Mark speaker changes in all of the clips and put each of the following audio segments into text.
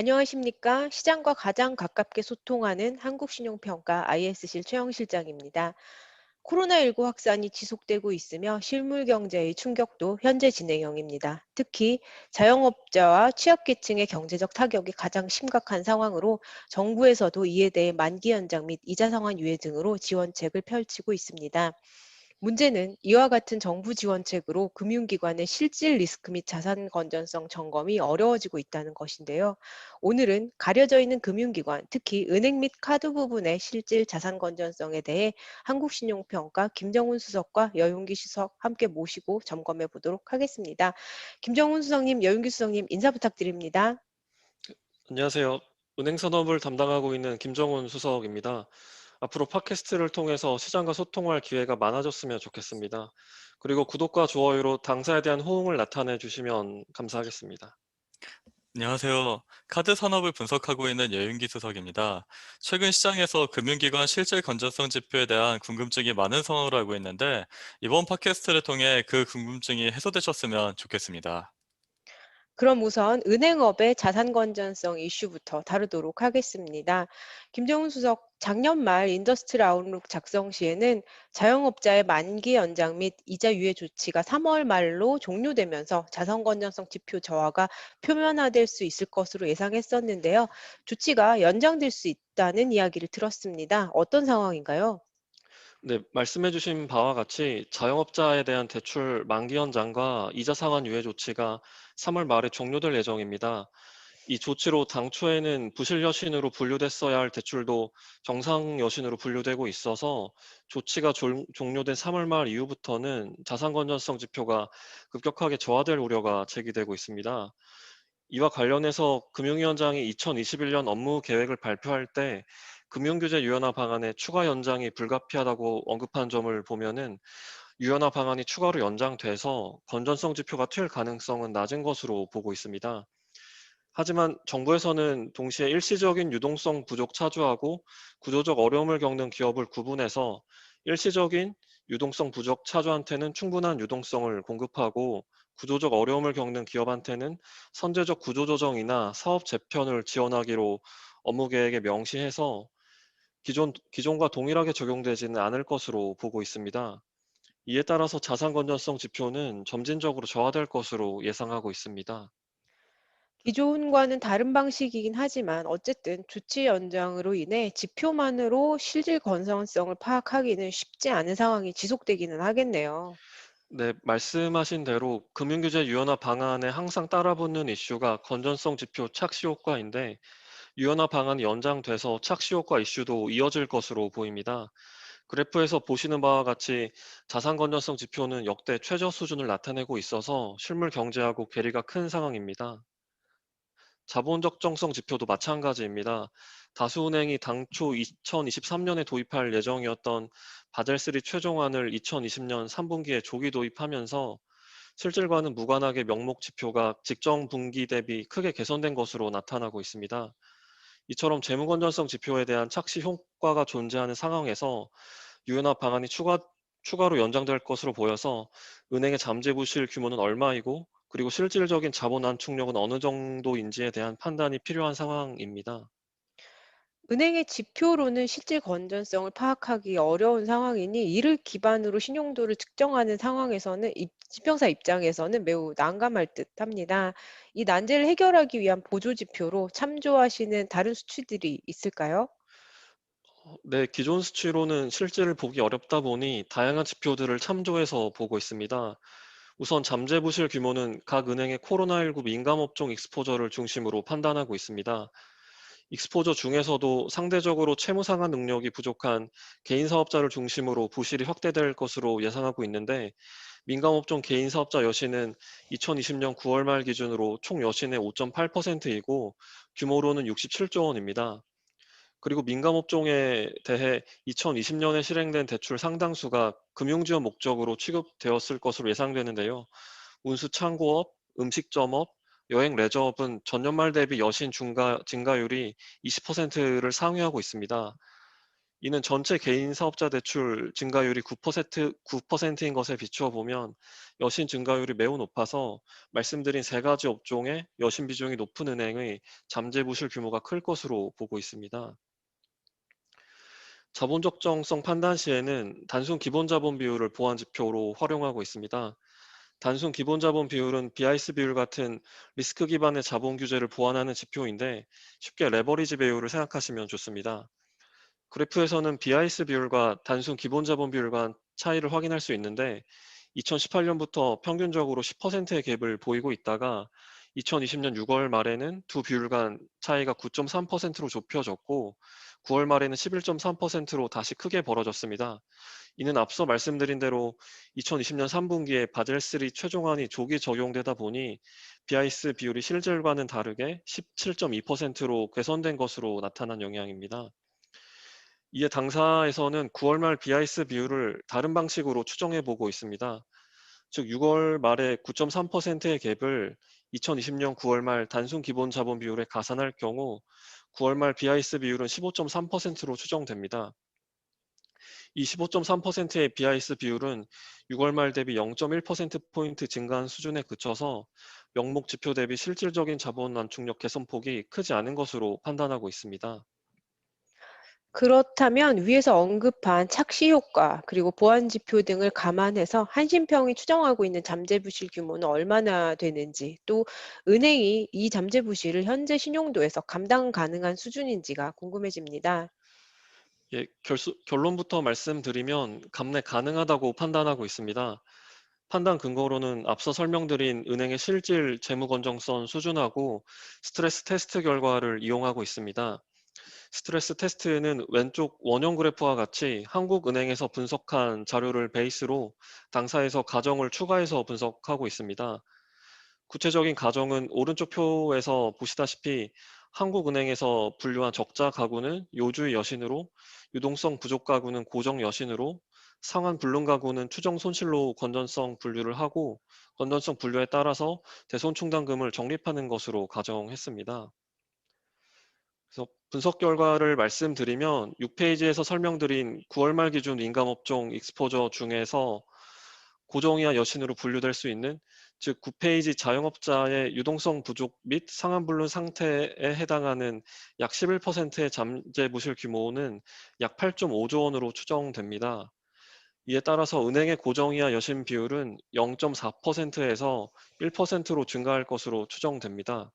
Speaker 1: 안녕하십니까? 시장과 가장 가깝게 소통하는 한국신용평가 IS실 최영 실장입니다. 코로나19 확산이 지속되고 있으며 실물 경제의 충격도 현재 진행형입니다. 특히 자영업자와 취약계층의 경제적 타격이 가장 심각한 상황으로 정부에서도 이에 대해 만기 연장 및 이자 상환 유예 등으로 지원책을 펼치고 있습니다. 문제는 이와 같은 정부 지원책으로 금융기관의 실질 리스크 및 자산 건전성 점검이 어려워지고 있다는 것인데요. 오늘은 가려져 있는 금융기관, 특히 은행 및 카드 부분의 실질 자산 건전성에 대해 한국신용평가 김정훈 수석과 여윤기 수석 함께 모시고 점검해 보도록 하겠습니다. 김정훈 수석님, 여윤기 수석님 인사 부탁드립니다.
Speaker 2: 안녕하세요. 은행 산업을 담당하고 있는 김정훈 수석입니다. 앞으로 팟캐스트를 통해서 시장과 소통할 기회가 많아졌으면 좋겠습니다. 그리고 구독과 좋아요로 당사에 대한 호응을 나타내 주시면 감사하겠습니다.
Speaker 3: 안녕하세요. 카드 산업을 분석하고 있는 여윤기 수석입니다. 최근 시장에서 금융기관 실질 건전성 지표에 대한 궁금증이 많은 상황으로 알고 있는데 이번 팟캐스트를 통해 그 궁금증이 해소되셨으면 좋겠습니다.
Speaker 1: 그럼 우선 은행업의 자산 건전성 이슈부터 다루도록 하겠습니다. 김정은 수석, 작년 말 인더스트리 아웃룩 작성 시에는 자영업자의 만기 연장 및 이자 유예 조치가 3월 말로 종료되면서 자산 건전성 지표 저하가 표면화될 수 있을 것으로 예상했었는데요. 조치가 연장될 수 있다는 이야기를 들었습니다. 어떤 상황인가요?
Speaker 2: 네, 말씀해 주신 바와 같이 자영업자에 대한 대출 만기 연장과 이자 상환 유예 조치가 3월 말에 종료될 예정입니다. 이 조치로 당초에는 부실 여신으로 분류됐어야 할 대출도 정상 여신으로 분류되고 있어서 조치가 종- 종료된 3월 말 이후부터는 자산 건전성 지표가 급격하게 저하될 우려가 제기되고 있습니다. 이와 관련해서 금융위원장이 2021년 업무 계획을 발표할 때 금융규제 유연화 방안의 추가 연장이 불가피하다고 언급한 점을 보면은 유연화 방안이 추가로 연장돼서 건전성 지표가 튈 가능성은 낮은 것으로 보고 있습니다. 하지만 정부에서는 동시에 일시적인 유동성 부족 차주하고 구조적 어려움을 겪는 기업을 구분해서 일시적인 유동성 부족 차주한테는 충분한 유동성을 공급하고 구조적 어려움을 겪는 기업한테는 선제적 구조조정이나 사업 재편을 지원하기로 업무 계획에 명시해서 기존, 기존과 동일하게 적용되지는 않을 것으로 보고 있습니다. 이에 따라서 자산 건전성 지표는 점진적으로 저하될 것으로 예상하고 있습니다.
Speaker 1: 기존과는 다른 방식이긴 하지만 어쨌든 조치 연장으로 인해 지표만으로 실질 건전성을 파악하기는 쉽지 않은 상황이 지속되기는 하겠네요.
Speaker 2: 네, 말씀하신 대로 금융규제 유연화 방안에 항상 따라붙는 이슈가 건전성 지표 착시 효과인데 유연화 방안이 연장돼서 착시 효과 이슈도 이어질 것으로 보입니다. 그래프에서 보시는 바와 같이 자산 건전성 지표는 역대 최저 수준을 나타내고 있어서 실물 경제하고 괴리가 큰 상황입니다. 자본 적정성 지표도 마찬가지입니다. 다수은행이 당초 2023년에 도입할 예정이었던 바젤3 최종안을 2020년 3분기에 조기 도입하면서 실질과는 무관하게 명목 지표가 직전 분기 대비 크게 개선된 것으로 나타나고 있습니다. 이처럼 재무 건전성 지표에 대한 착시 효과가 존재하는 상황에서 유연화 방안이 추가, 추가로 연장될 것으로 보여서 은행의 잠재 부실 규모는 얼마이고 그리고 실질적인 자본 안축력은 어느 정도인지에 대한 판단이 필요한 상황입니다.
Speaker 1: 은행의 지표로는 실질 건전성을 파악하기 어려운 상황이니 이를 기반으로 신용도를 측정하는 상황에서는 입- 지평사 입장에서는 매우 난감할 듯합니다. 이 난제를 해결하기 위한 보조 지표로 참조하시는 다른 수치들이 있을까요?
Speaker 2: 어, 네, 기존 수치로는 실질을 보기 어렵다 보니 다양한 지표들을 참조해서 보고 있습니다. 우선 잠재 부실 규모는 각 은행의 코로나19 민감 업종 익스포저를 중심으로 판단하고 있습니다. 익스포저 중에서도 상대적으로 채무 상환 능력이 부족한 개인 사업자를 중심으로 부실이 확대될 것으로 예상하고 있는데 민감업종 개인 사업자 여신은 2020년 9월 말 기준으로 총 여신의 5.8%이고 규모로는 67조 원입니다. 그리고 민감업종에 대해 2020년에 실행된 대출 상당수가 금융지원 목적으로 취급되었을 것으로 예상되는데요. 운수 창고업, 음식점업, 여행 레저업은 전년 말 대비 여신 중가, 증가율이 20%를 상회하고 있습니다. 이는 전체 개인 사업자 대출 증가율이 9%, 9%인 것에 비추어 보면 여신 증가율이 매우 높아서 말씀드린 세 가지 업종의 여신 비중이 높은 은행의 잠재 부실 규모가 클 것으로 보고 있습니다. 자본 적정성 판단 시에는 단순 기본 자본 비율을 보완 지표로 활용하고 있습니다. 단순 기본 자본 비율은 BIS 비율 같은 리스크 기반의 자본 규제를 보완하는 지표인데 쉽게 레버리지 배율을 생각하시면 좋습니다. 그래프에서는 BIS 비율과 단순 기본 자본 비율 간 차이를 확인할 수 있는데 2018년부터 평균적으로 10%의 갭을 보이고 있다가 2020년 6월 말에는 두 비율 간 차이가 9.3%로 좁혀졌고 9월 말에는 11.3%로 다시 크게 벌어졌습니다. 이는 앞서 말씀드린 대로 2020년 3분기에 바젤3 최종안이 조기 적용되다 보니 BIS 비율이 실질과는 다르게 17.2%로 개선된 것으로 나타난 영향입니다. 이에 당사에서는 9월 말 BIS 비율을 다른 방식으로 추정해 보고 있습니다. 즉 6월 말에 9.3%의 갭을 2020년 9월 말 단순 기본 자본 비율에 가산할 경우 9월 말 BIS 비율은 15.3%로 추정됩니다. 이 15.3%의 BIS 비율은 6월 말 대비 0.1%포인트 증가한 수준에 그쳐서 명목 지표 대비 실질적인 자본 완충력 개선폭이 크지 않은 것으로 판단하고 있습니다.
Speaker 1: 그렇다면 위에서 언급한 착시 효과 그리고 보완 지표 등을 감안해서 한신평이 추정하고 있는 잠재 부실 규모는 얼마나 되는지 또 은행이 이 잠재 부실을 현재 신용도에서 감당 가능한 수준인지가 궁금해집니다.
Speaker 2: 예, 결수, 결론부터 말씀드리면 감내 가능하다고 판단하고 있습니다. 판단 근거로는 앞서 설명드린 은행의 실질 재무 건정성 수준하고 스트레스 테스트 결과를 이용하고 있습니다. 스트레스 테스트는 왼쪽 원형 그래프와 같이 한국은행에서 분석한 자료를 베이스로 당사에서 가정을 추가해서 분석하고 있습니다. 구체적인 가정은 오른쪽 표에서 보시다시피 한국은행에서 분류한 적자 가구는 요주의 여신으로, 유동성 부족 가구는 고정 여신으로, 상환 불능 가구는 추정 손실로 건전성 분류를 하고 건전성 분류에 따라서 대손 충당금을 적립하는 것으로 가정했습니다. 분석 결과를 말씀드리면 6페이지에서 설명드린 9월 말 기준 인감업종 익스포저 중에서 고정이하 여신으로 분류될 수 있는 즉 9페이지 자영업자의 유동성 부족 및 상한불능 상태에 해당하는 약 11%의 잠재 부실 규모는 약 8.5조 원으로 추정됩니다. 이에 따라서 은행의 고정이하 여신 비율은 0.4%에서 1%로 증가할 것으로 추정됩니다.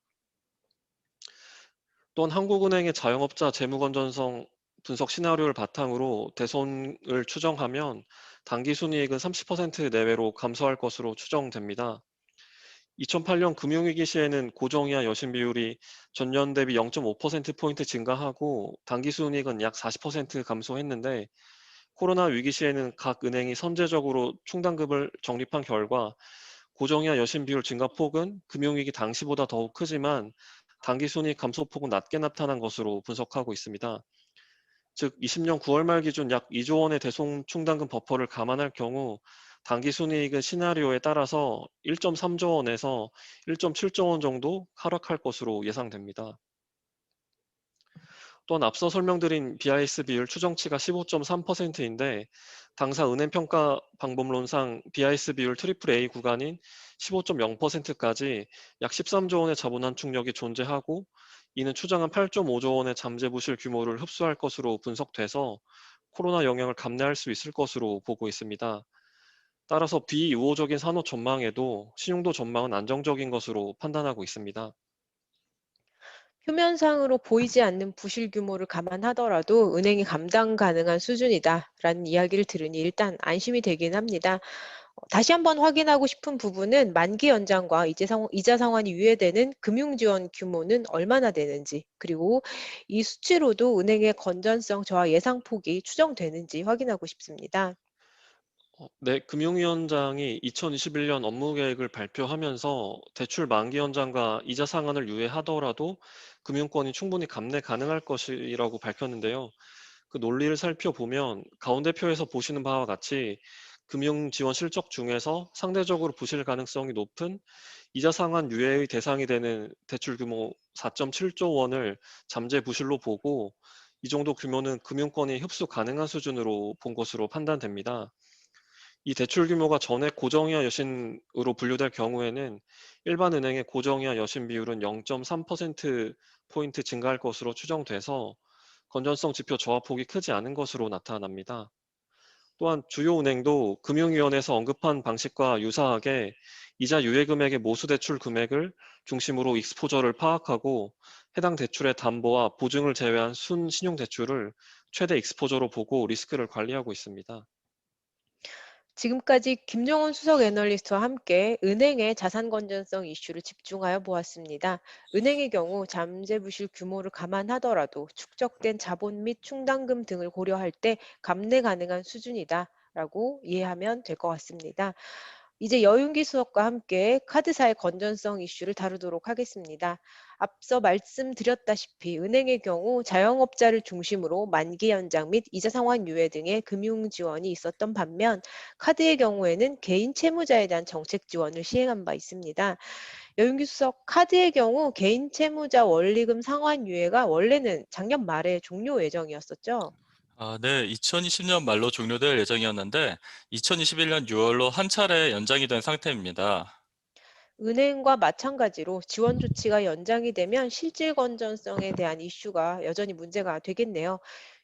Speaker 2: 또한 한국은행의 자영업자 재무건전성 분석 시나리오를 바탕으로 대손을 추정하면 당기순이익은 30% 내외로 감소할 것으로 추정됩니다. 2008년 금융위기 시에는 고정이하 여신 비율이 전년 대비 0.5%포인트 증가하고 당기순이익은 약 40% 감소했는데 코로나 위기 시에는 각 은행이 선제적으로 충당금을 적립한 결과 고정이하 여신 비율 증가 폭은 금융위기 당시보다 더욱 크지만 당기순이익 감소폭은 낮게 나타난 것으로 분석하고 있습니다. 즉 20년 9월 말 기준 약 2조 원의 대송 충당금 버퍼를 감안할 경우 당기순이익은 시나리오에 따라서 1.3조 원에서 1.7조 원 정도 하락할 것으로 예상됩니다. 또한 앞서 설명드린 BIS 비율 추정치가 15.3%인데 당사 은행 평가 방법론상 BIS 비율 트리플 A 구간인 15.0%까지 약 13조 원의 자본 환축력이 존재하고 이는 추정한 8.5조 원의 잠재 부실 규모를 흡수할 것으로 분석돼서 코로나 영향을 감내할 수 있을 것으로 보고 있습니다. 따라서 비우호적인 산업 전망에도 신용도 전망은 안정적인 것으로 판단하고 있습니다.
Speaker 1: 표면상으로 보이지 않는 부실 규모를 감안하더라도 은행이 감당 가능한 수준이다라는 이야기를 들으니 일단 안심이 되긴 합니다. 어, 다시 한번 확인하고 싶은 부분은 만기 연장과 이자 상환이 유예되는 금융 지원 규모는 얼마나 되는지, 그리고 이 수치로도 은행의 건전성 저하 예상 폭이 추정되는지 확인하고 싶습니다.
Speaker 2: 어, 네, 금융위원장이 2021년 업무 계획을 발표하면서 대출 만기 연장과 이자 상한을 유예하더라도 금융권이 충분히 감내 가능할 것이라고 밝혔는데요. 그 논리를 살펴보면 가운데 표에서 보시는 바와 같이 금융 지원 실적 중에서 상대적으로 부실 가능성이 높은 이자 상환 유예의 대상이 되는 대출 규모 4.7조 원을 잠재 부실로 보고 이 정도 규모는 금융권이 흡수 가능한 수준으로 본 것으로 판단됩니다. 이 대출 규모가 전액 고정이하 여신으로 분류될 경우에는 일반 은행의 고정이하 여신 비율은 0.3%포인트 증가할 것으로 추정돼서 건전성 지표 저하폭이 크지 않은 것으로 나타납니다. 또한 주요 은행도 금융위원회에서 언급한 방식과 유사하게 이자 유예 금액의 모수 대출 금액을 중심으로 익스포저를 파악하고 해당 대출의 담보와 보증을 제외한 순 신용 대출을 최대 익스포저로 보고 리스크를 관리하고 있습니다.
Speaker 1: 지금까지 김정원 수석 애널리스트와 함께 은행의 자산 건전성 이슈를 집중하여 보았습니다. 은행의 경우 잠재 부실 규모를 감안하더라도 축적된 자본 및 충당금 등을 고려할 때 감내 가능한 수준이다 라고 이해하면 될 것 같습니다. 이제 여윤기 수석과 함께 카드사의 건전성 이슈를 다루도록 하겠습니다. 앞서 말씀드렸다시피 은행의 경우 자영업자를 중심으로 만기 연장 및 이자 상환 유예 등의 금융 지원이 있었던 반면 카드의 경우에는 개인 채무자에 대한 정책 지원을 시행한 바 있습니다. 여윤기 수석, 카드의 경우 개인 채무자 원리금 상환 유예가 원래는 작년 말에 종료 예정이었었죠.
Speaker 3: 아, 네. 2020년 말로 종료될 예정이었는데 2021년 6월로 한 차례 연장이 된 상태입니다.
Speaker 1: 은행과 마찬가지로 지원 조치가 연장이 되면 실질 건전성에 대한 이슈가 여전히 문제가 되겠네요.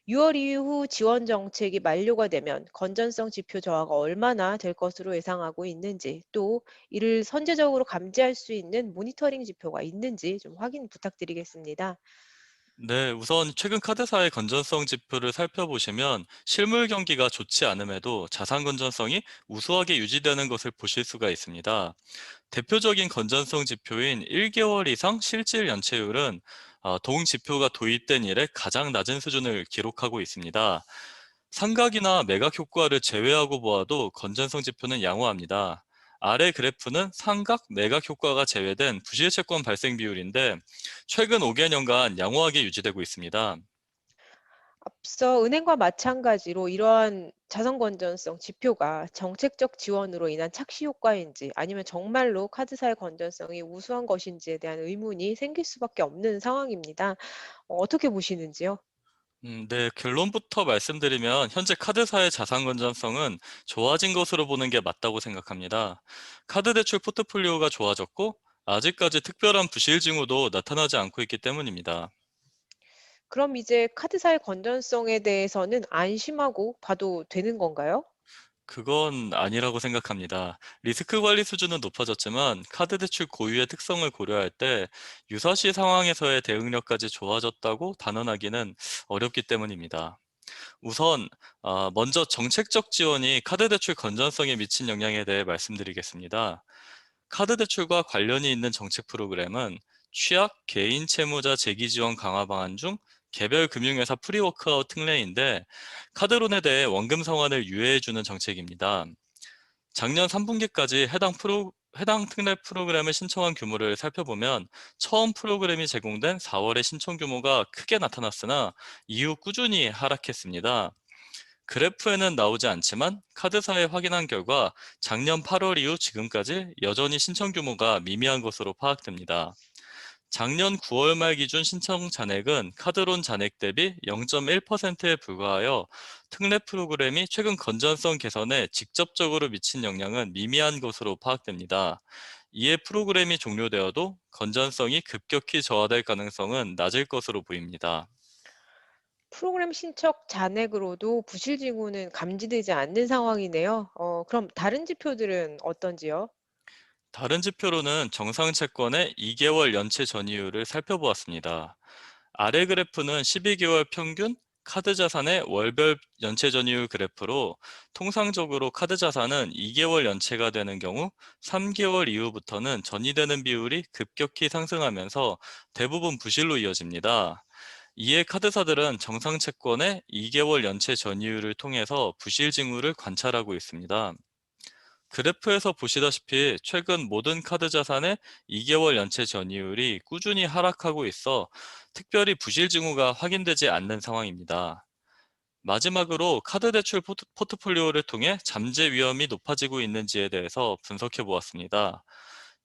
Speaker 1: 6월 이후 지원 정책이 만료가 되면 건전성 지표 저하가 얼마나 될 것으로 예상하고 있는지 또 이를 선제적으로 감지할 수 있는 모니터링 지표가 있는지 좀 확인 부탁드리겠습니다.
Speaker 3: 네, 우선 최근 카드사의 건전성 지표를 살펴보시면 실물 경기가 좋지 않음에도 자산 건전성이 우수하게 유지되는 것을 보실 수가 있습니다. 대표적인 건전성 지표인 1개월 이상 실질 연체율은 어, 동 지표가 도입된 이래 가장 낮은 수준을 기록하고 있습니다. 삼각이나 매각 효과를 제외하고 보아도 건전성 지표는 양호합니다. 아래 그래프는 삼각, 매각 효과가 제외된 부실 채권 발생 비율인데 최근 5개년간 양호하게 유지되고 있습니다.
Speaker 1: 앞서 은행과 마찬가지로 이러한 자산 건전성 지표가 정책적 지원으로 인한 착시 효과인지 아니면 정말로 카드사의 건전성이 우수한 것인지에 대한 의문이 생길 수밖에 없는 상황입니다. 어, 어떻게 보시는지요?
Speaker 3: 음, 네, 결론부터 말씀드리면 현재 카드사의 자산 건전성은 좋아진 것으로 보는 게 맞다고 생각합니다. 카드 대출 포트폴리오가 좋아졌고 아직까지 특별한 부실 징후도 나타나지 않고 있기 때문입니다.
Speaker 1: 그럼 이제 카드사의 건전성에 대해서는 안심하고 봐도 되는 건가요?
Speaker 3: 그건 아니라고 생각합니다. 리스크 관리 수준은 높아졌지만 카드 대출 고유의 특성을 고려할 때 유사시 상황에서의 대응력까지 좋아졌다고 단언하기는 어렵기 때문입니다. 우선 어, 먼저 정책적 지원이 카드 대출 건전성에 미친 영향에 대해 말씀드리겠습니다. 카드 대출과 관련이 있는 정책 프로그램은 취약 개인 채무자 재기 지원 강화 방안 중 개별 금융회사 프리워크아웃 특례인데 카드론에 대해 원금 상환을 유예해주는 정책입니다. 작년 3분기까지 해당 프로 해당 특례 프로그램을 신청한 규모를 살펴보면 처음 프로그램이 제공된 4월의 신청 규모가 크게 나타났으나 이후 꾸준히 하락했습니다. 그래프에는 나오지 않지만 카드사에 확인한 결과 작년 8월 이후 지금까지 여전히 신청 규모가 미미한 것으로 파악됩니다. 작년 9월 말 기준 신청 잔액은 카드론 잔액 대비 0.1%에 불과하여 특례 프로그램이 최근 건전성 개선에 직접적으로 미친 영향은 미미한 것으로 파악됩니다. 이에 프로그램이 종료되어도 건전성이 급격히 저하될 가능성은 낮을 것으로 보입니다.
Speaker 1: 프로그램 신청 잔액으로도 부실 징후는 감지되지 않는 상황이네요. 어, 그럼 다른 지표들은 어떤지요?
Speaker 3: 다른 지표로는 정상 채권의 2개월 연체 전이율을 살펴보았습니다. 아래 그래프는 12개월 평균 카드 자산의 월별 연체 전이율 그래프로 통상적으로 카드 자산은 2개월 연체가 되는 경우 3개월 이후부터는 전이되는 비율이 급격히 상승하면서 대부분 부실로 이어집니다. 이에 카드사들은 정상 채권의 2개월 연체 전이율을 통해서 부실 징후를 관찰하고 있습니다. 그래프에서 보시다시피 최근 모든 카드 자산의 2개월 연체 전이율이 꾸준히 하락하고 있어 특별히 부실 징후가 확인되지 않는 상황입니다. 마지막으로 카드 대출 포트, 포트폴리오를 통해 잠재 위험이 높아지고 있는지에 대해서 분석해 보았습니다.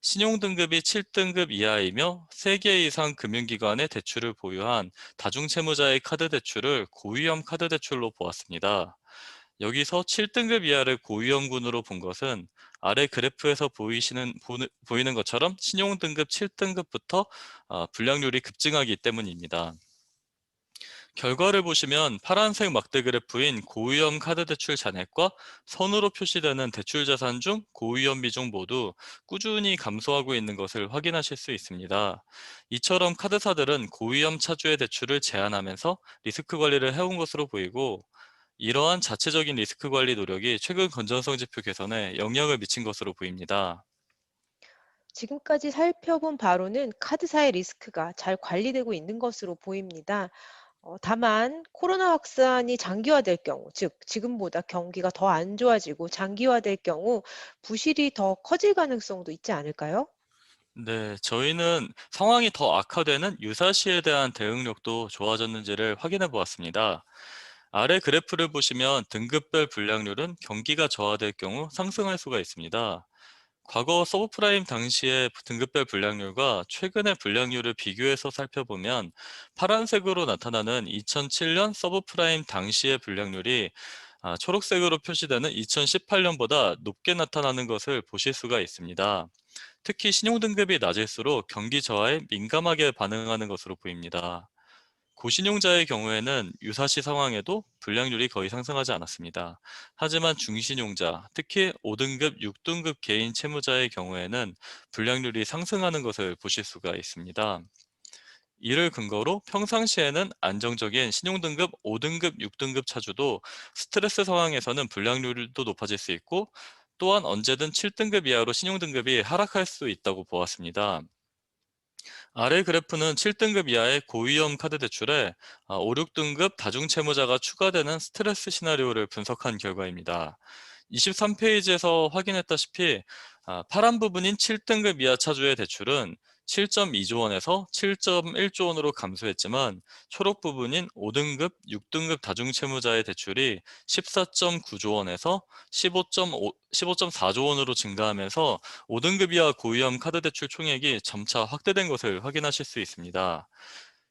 Speaker 3: 신용등급이 7등급 이하이며 3개 이상 금융기관의 대출을 보유한 다중채무자의 카드 대출을 고위험 카드 대출로 보았습니다. 여기서 7등급 이하를 고위험군으로 본 것은 아래 그래프에서 보이시는, 보는- 보이는 것처럼 신용등급 7등급부터 아, 불량률이 급증하기 때문입니다. 결과를 보시면 파란색 막대 그래프인 고위험 카드 대출 잔액과 선으로 표시되는 대출 자산 중 고위험 비중 모두 꾸준히 감소하고 있는 것을 확인하실 수 있습니다. 이처럼 카드사들은 고위험 차주의 대출을 제한하면서 리스크 관리를 해온 것으로 보이고 이러한 자체적인 리스크 관리 노력이 최근 건전성 지표 개선에 영향을 미친 것으로 보입니다.
Speaker 1: 지금까지 살펴본 바로는 카드사의 리스크가 잘 관리되고 있는 것으로 보입니다. 어, 다만 코로나 확산이 장기화될 경우, 즉 지금보다 경기가 더 안 좋아지고 장기화될 경우 부실이 더 커질 가능성도 있지 않을까요?
Speaker 3: 네, 저희는 상황이 더 악화되는 유사시에 대한 대응력도 좋아졌는지를 확인해 보았습니다. 아래 그래프를 보시면 등급별 불량률은 경기가 저하될 경우 상승할 수가 있습니다. 과거 서브프라임 당시의 등급별 불량률과 최근의 불량률을 비교해서 살펴보면 파란색으로 나타나는 2007년 서브프라임 당시의 불량률이 아, 초록색으로 표시되는 2018년보다 높게 나타나는 것을 보실 수가 있습니다. 특히 신용등급이 낮을수록 경기 저하에 민감하게 반응하는 것으로 보입니다. 고신용자의 경우에는 유사시 상황에도 불량률이 거의 상승하지 않았습니다. 하지만 중신용자, 특히 5등급, 6등급 개인 채무자의 경우에는 불량률이 상승하는 것을 보실 수가 있습니다. 이를 근거로 평상시에는 안정적인 신용등급 5등급, 6등급 차주도 스트레스 상황에서는 불량률도 높아질 수 있고 또한 언제든 7등급 이하로 신용등급이 하락할 수 있다고 보았습니다. 아래 그래프는 7등급 이하의 고위험 카드 대출에 5, 6등급 다중채무자가 추가되는 스트레스 시나리오를 분석한 결과입니다. 23페이지에서 확인했다시피 아, 파란 부분인 7등급 이하 차주의 대출은 7.2조 원에서 7.1조 원으로 감소했지만 초록 부분인 5등급, 6등급 다중채무자의 대출이 14.9조 원에서 15.5, 15.4조 원으로 증가하면서 5등급 이하 고위험 카드 대출 총액이 점차 확대된 것을 확인하실 수 있습니다.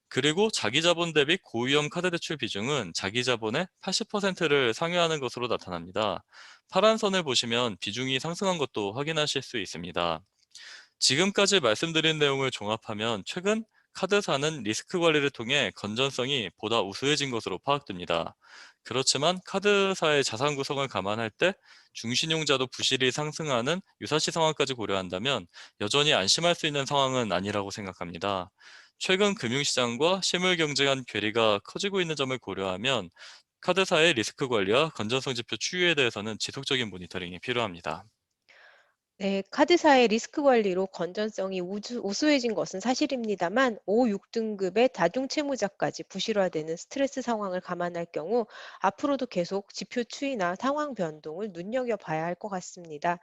Speaker 3: 그리고 자기자본 대비 고위험 카드 대출 비중은 자기자본의 80%를 상회하는 것으로 나타납니다. 파란 선을 보시면 비중이 상승한 것도 확인하실 수 있습니다. 지금까지 말씀드린 내용을 종합하면 최근 카드사는 리스크 관리를 통해 건전성이 보다 우수해진 것으로 파악됩니다. 그렇지만 카드사의 자산 구성을 감안할 때 중신용자도 부실이 상승하는 유사시 상황까지 고려한다면 여전히 안심할 수 있는 상황은 아니라고 생각합니다. 최근 금융시장과 실물 경제 간 괴리가 커지고 있는 점을 고려하면 카드사의 리스크 관리와 건전성 지표 추이에 대해서는 지속적인 모니터링이 필요합니다.
Speaker 1: 네, 카드사의 리스크 관리로 건전성이 우수, 우수해진 것은 사실입니다만 5, 6등급의 다중 채무자까지 부실화되는 스트레스 상황을 감안할 경우 앞으로도 계속 지표 추이나 상황 변동을 눈여겨봐야 할 것 같습니다.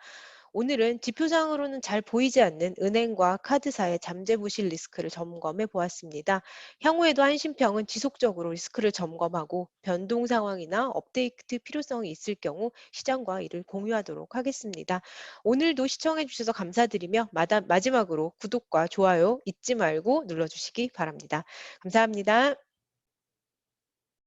Speaker 1: 오늘은 지표상으로는 잘 보이지 않는 은행과 카드사의 잠재 부실 리스크를 점검해 보았습니다. 향후에도 한신평은 지속적으로 리스크를 점검하고 변동 상황이나 업데이트 필요성이 있을 경우 시장과 이를 공유하도록 하겠습니다. 오늘도 시청해 주셔서 감사드리며 마지막으로 구독과 좋아요 잊지 말고 눌러주시기 바랍니다. 감사합니다.